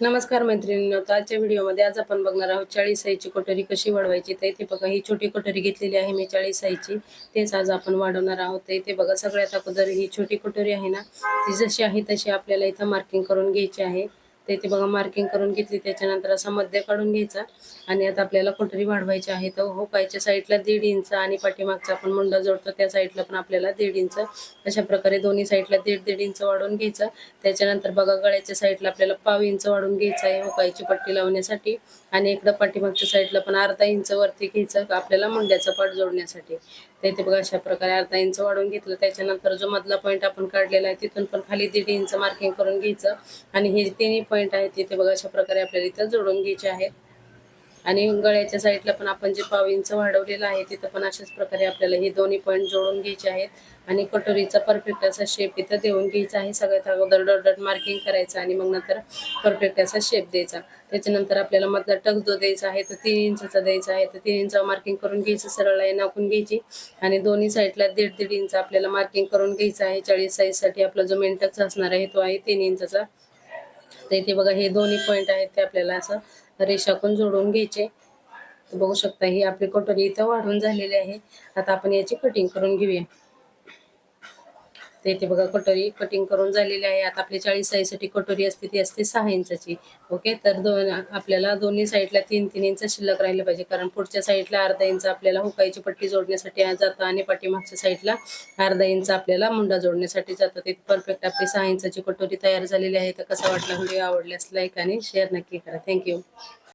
नमस्कार मैत्रिणींनो तर आजच्या व्हिडिओमध्ये आज आपण बघणार आहोत चाळीस साईची कटोरी कशी वाढवायची तर इथे बघा ही छोटी कटोरी घेतलेली आहे मी चाळीस साईची तेच आज आपण वाढवणार आहोत. तर इथे बघा सगळ्यात अगोदर ही छोटी कटोरी आहे ना ती जशी आहे तशी आपल्याला इथं मार्किंग करून घ्यायची आहे. तर इथे बघा मार्किंग करून घेतली त्याच्यानंतर असा मध्य काढून घ्यायचा. आणि आता आपल्याला कुठरी वाढवायची आहे. तर होकायच्या साईडला दीड इंच आणि पाठीमागचा आपण मुंडा जोडतो त्या साईडला पण आपल्याला दीड इंच अशा प्रकारे दोन्ही साईडला दीड दीड इंच वाढवून घ्यायचं. त्याच्यानंतर बघा गळ्याच्या साईडला आपल्याला पाव इंच वाढून घ्यायचं आहे होकायची पट्टी लावण्यासाठी. आणि इकडं पाठीमागच्या साईडला पण अर्धा इंच वरती घ्यायचं आपल्याला मुंड्याचा पाठ जोडण्यासाठी. तर इथे बघा अशा प्रकारे अर्धा इंच वाढवून घेतलं. त्याच्यानंतर जो मधला पॉईंट आपण काढलेला आहे तिथून पण खाली दीड इंच मार्किंग करून घ्यायचं. आणि हे तिन्ही पॉईंट आहेत तिथे बघा अशा प्रकारे आपल्याला इथं जोडून घ्यायचे आहेत. आणि गळ्याच्या साईडला पण आपण जे पाव इंच वाढवलेलं आहे तिथं पण अशाच प्रकारे आपल्याला हे दोन्ही पॉईंट जोडून घ्यायचे आहेत. आणि कटोरीचा परफेक्ट असा शेप इथं देऊन घ्यायचा आहे. सगळ्यात अगोदर डॉट डॉट मार्किंग करायचं आणि मग नंतर परफेक्ट असा शेप द्यायचा. त्याच्यानंतर आपल्याला मधला टक जो द्यायचा आहे तो तीन इंचचा द्यायचा आहे. तर तीन इंच मार्किंग करून घ्यायचं सरळ लाईन आखून घ्यायची. आणि दोन्ही साईडला दीड दीड इंच आपल्याला मार्किंग करून घ्यायचं आहे. चाळीस साईजसाठी आपला जो मेन टक्स असणार आहे तो आहे तीन इंचाचा. तर इथे बघा हे दोन्ही पॉईंट आहेत ते आपल्याला असं रेषाकून जोडून घ्यायचे. बघू शकता ही आपली कटोरी इथं वाढून झालेली आहे. आता आपण याची कटिंग करून घेऊया. तर इथे बघा कटोरी कटिंग करून झालेली आहे. आता आपली चाळीस साईजसाठी कटोरी असते ती असते सहा इंचाची. ओके तर दोन आपल्याला दोन्ही साईडला तीन तीन इंच शिल्लक राहिलं पाहिजे. कारण पुढच्या साईडला अर्धा इंच आपल्याला हुकायची पट्टी जोडण्यासाठी जातं आणि पाठीमागच्या साईडला अर्धा इंच आपल्याला मुंडा जोडण्यासाठी जातं. ते परफेक्ट आपली सहा इंचाची कटोरी तयार झालेली आहे. तर कसा वाटला व्हिडिओ आवडल्यास लाईक आणि शेअर नक्की करा. थँक्यू